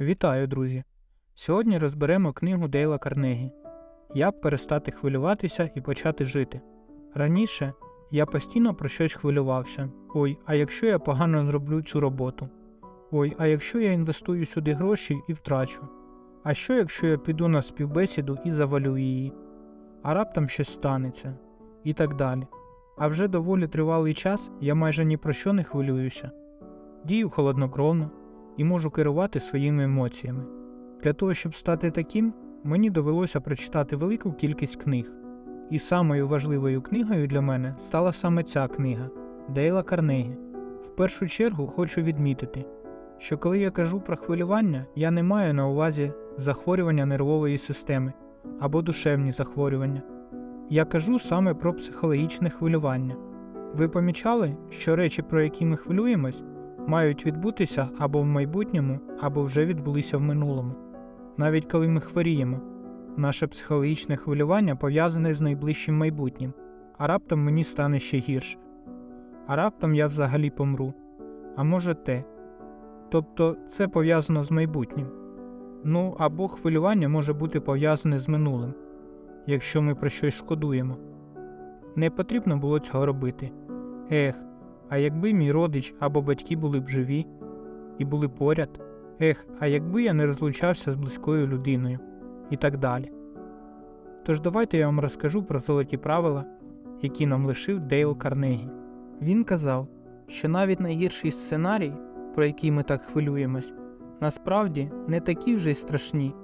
Вітаю, друзі! Сьогодні розберемо книгу Дейла Карнегі Як перестати хвилюватися і почати жити. Раніше я постійно про щось хвилювався. Ой, а якщо я погано зроблю цю роботу? Ой, а якщо я інвестую сюди гроші і втрачу? А що якщо я піду на співбесіду і завалю її? А раптом щось станеться? І так далі. А вже доволі тривалий час я майже ні про що не хвилююся. Дію холоднокровно, і можу керувати своїми емоціями. Для того, щоб стати таким, мені довелося прочитати велику кількість книг. І самою важливою книгою для мене стала саме ця книга Дейла Карнегі. В першу чергу хочу відмітити, що коли я кажу про хвилювання, я не маю на увазі захворювання нервової системи або душевні захворювання. Я кажу саме про психологічне хвилювання. Ви помічали, що речі, про які ми хвилюємось, мають відбутися або в майбутньому, або вже відбулися в минулому. Навіть коли ми хворіємо, наше психологічне хвилювання пов'язане з найближчим майбутнім, а раптом мені стане ще гірше. А раптом я взагалі помру. А може те. Тобто це пов'язано з майбутнім. Ну або хвилювання може бути пов'язане з минулим, якщо ми про щось шкодуємо. Не потрібно було цього робити. Ех, а якби мій родич або батьки були б живі і були поряд, ех, а якби я не розлучався з близькою людиною і так далі. Тож давайте я вам розкажу про золоті правила, які нам лишив Дейл Карнегі. Він казав, що навіть найгірший сценарій, про який ми так хвилюємось, насправді не такі вже й страшні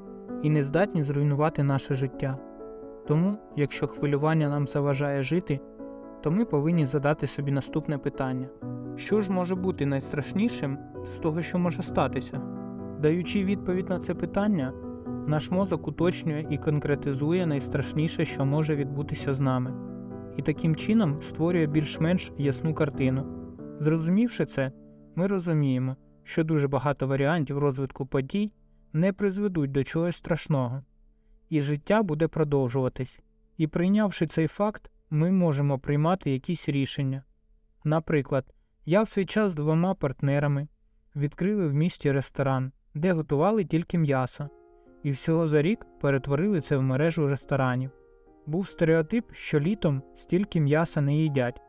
і не здатні зруйнувати наше життя. Тому, якщо хвилювання нам заважає жити, то ми повинні задати собі наступне питання: що ж може бути найстрашнішим з того, що може статися? Даючи відповідь на це питання, наш мозок уточнює і конкретизує найстрашніше, що може відбутися з нами, і таким чином створює більш-менш ясну картину. Зрозумівши це, ми розуміємо, що дуже багато варіантів розвитку подій не призведуть до чогось страшного, і життя буде продовжуватись. І прийнявши цей факт, ми можемо приймати якісь рішення. Наприклад, я в свій час з двома партнерами відкрили в місті ресторан, де готували тільки м'ясо, і всього за рік перетворили це в мережу ресторанів. Був стереотип, що літом стільки м'яса не їдять.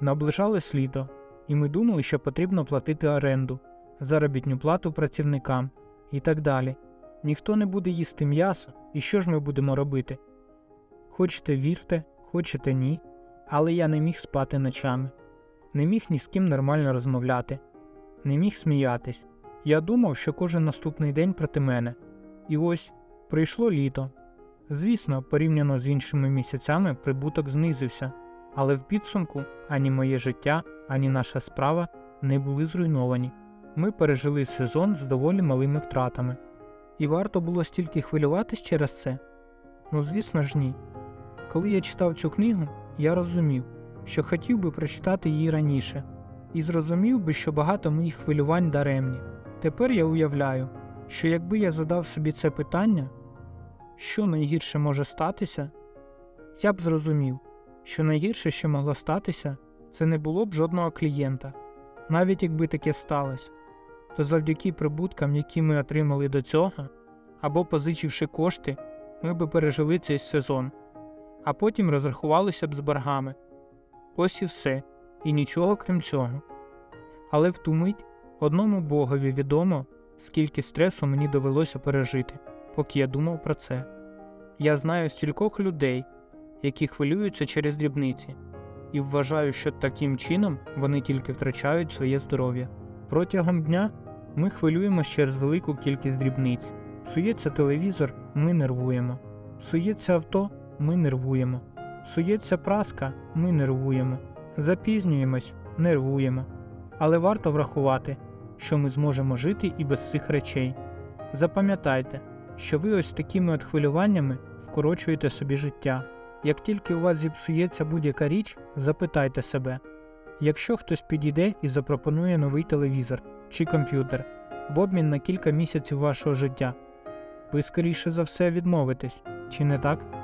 Наближалось літо, і ми думали, що потрібно платити оренду, заробітну плату працівникам і так далі. Ніхто не буде їсти м'ясо, і що ж ми будемо робити? Хочете вірте, хочете ні, але я не міг спати ночами, не міг ні з ким нормально розмовляти, не міг сміятись. Я думав, що кожен наступний день проти мене. І ось прийшло літо. Звісно, порівняно з іншими місяцями прибуток знизився, але в підсумку ані моє життя, ані наша справа не були зруйновані. Ми пережили сезон з доволі малими втратами. І варто було стільки хвилюватись через це? Ну, звісно ж, ні. Коли я читав цю книгу, я розумів, що хотів би прочитати її раніше, і зрозумів би, що багато моїх хвилювань даремні. Тепер я уявляю, що якби я задав собі це питання, що найгірше може статися, я б зрозумів, що найгірше, що могло статися, це не було б жодного клієнта. Навіть якби таке сталося, то завдяки прибуткам, які ми отримали до цього, або позичивши кошти, ми би пережили цей сезон а потім розрахувалися б з боргами. Ось і все, і нічого крім цього. Але в ту мить одному богові відомо, скільки стресу мені довелося пережити, поки я думав про це. Я знаю стількох людей, які хвилюються через дрібниці, і вважаю, що таким чином вони тільки втрачають своє здоров'я. Протягом дня ми хвилюємося через велику кількість дрібниць. Сується телевізор, ми нервуємо. Сується авто, ми нервуємо. Сується праска, ми нервуємо. Запізнюємось, нервуємо. Але варто врахувати, що ми зможемо жити і без цих речей. Запам'ятайте, що ви ось такими от хвилюваннями вкорочуєте собі життя. Як тільки у вас зіпсується будь-яка річ, запитайте себе, якщо хтось підійде і запропонує новий телевізор чи комп'ютер в обмін на кілька місяців вашого життя, ви скоріше за все відмовитесь, чи не так?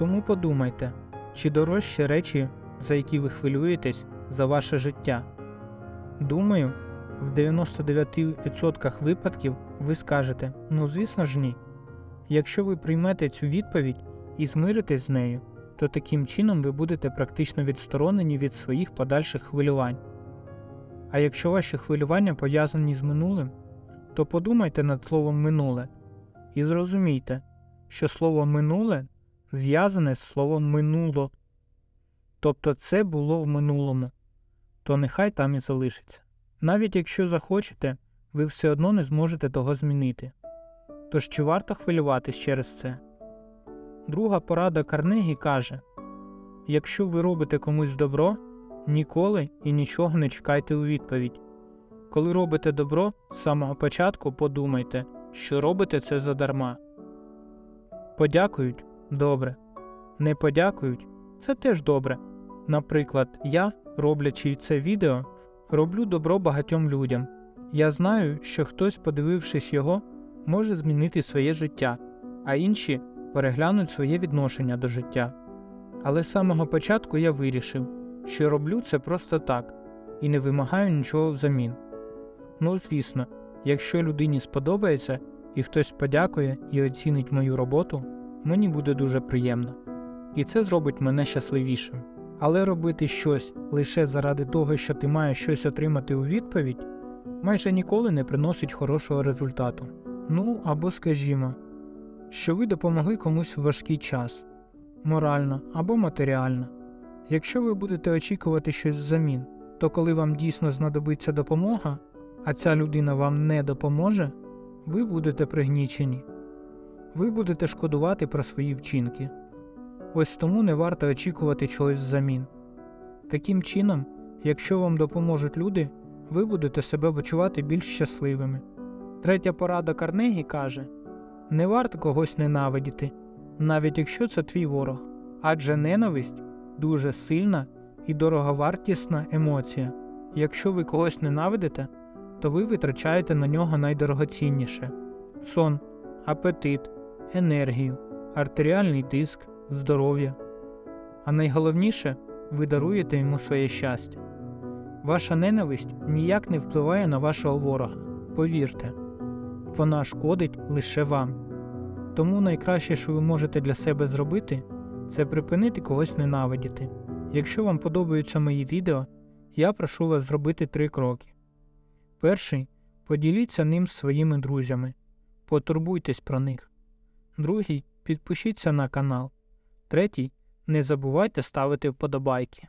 Тому подумайте, чи дорожчі речі, за які ви хвилюєтесь за ваше життя. Думаю, В 99% випадків ви скажете ну звісно ж ні. Якщо ви приймете цю відповідь і змиритесь з нею, то таким чином ви будете практично відсторонені від своїх подальших хвилювань. А якщо ваші хвилювання пов'язані з минулим, то подумайте над словом минуле і зрозумійте, що слово минуле зв'язане з словом минуло. Тобто це було в минулому, то нехай там і залишиться. Навіть якщо захочете, ви все одно не зможете того змінити. Тож чи варто хвилюватись через це? Друга порада Карнегі каже: якщо ви робите комусь добро, ніколи і нічого не чекайте у відповідь. Коли робите добро, з самого початку подумайте, що робите це задарма. Подякують добре. Не подякують це теж добре. Наприклад, я, роблячи це відео, роблю добро багатьом людям. Я знаю, що хтось, подивившись його, може змінити своє життя, а інші переглянуть своє відношення до життя. Але з самого початку я вирішив, що роблю це просто так і не вимагаю нічого взамін. Ну, звісно, якщо людині сподобається і хтось подякує і оцінить мою роботу, мені буде дуже приємно. І це зробить мене щасливішим. Але робити щось лише заради того, що ти маєш щось отримати у відповідь, майже ніколи не приносить хорошого результату. Ну або скажімо, що ви допомогли комусь в важкий час, морально або матеріально. Якщо ви будете очікувати щось взамін, то коли вам дійсно знадобиться допомога, а ця людина вам не допоможе, ви будете пригнічені. Ви будете шкодувати про свої вчинки. Ось тому не варто очікувати чогось взамін. Таким чином, якщо вам допоможуть люди, ви будете себе почувати більш щасливими. Третя порада Карнегі каже: не варто когось ненавидіти, навіть якщо це твій ворог, адже ненависть дуже сильна і дороговартісна емоція. Якщо ви когось ненавидите, то ви витрачаєте на нього найдорогоцінніше сон, апетит, енергію, артеріальний тиск, здоров'я. А найголовніше, ви даруєте йому своє щастя. Ваша ненависть ніяк не впливає на вашого ворога. Повірте, вона шкодить лише вам. Тому найкраще, що ви можете для себе зробити, це припинити когось ненавидіти. Якщо вам подобаються мої відео, я прошу вас зробити три кроки. Перший поділіться ним з своїми друзями, потурбуйтесь про них. Другий підпишіться на канал. Третій не забувайте ставити вподобайки.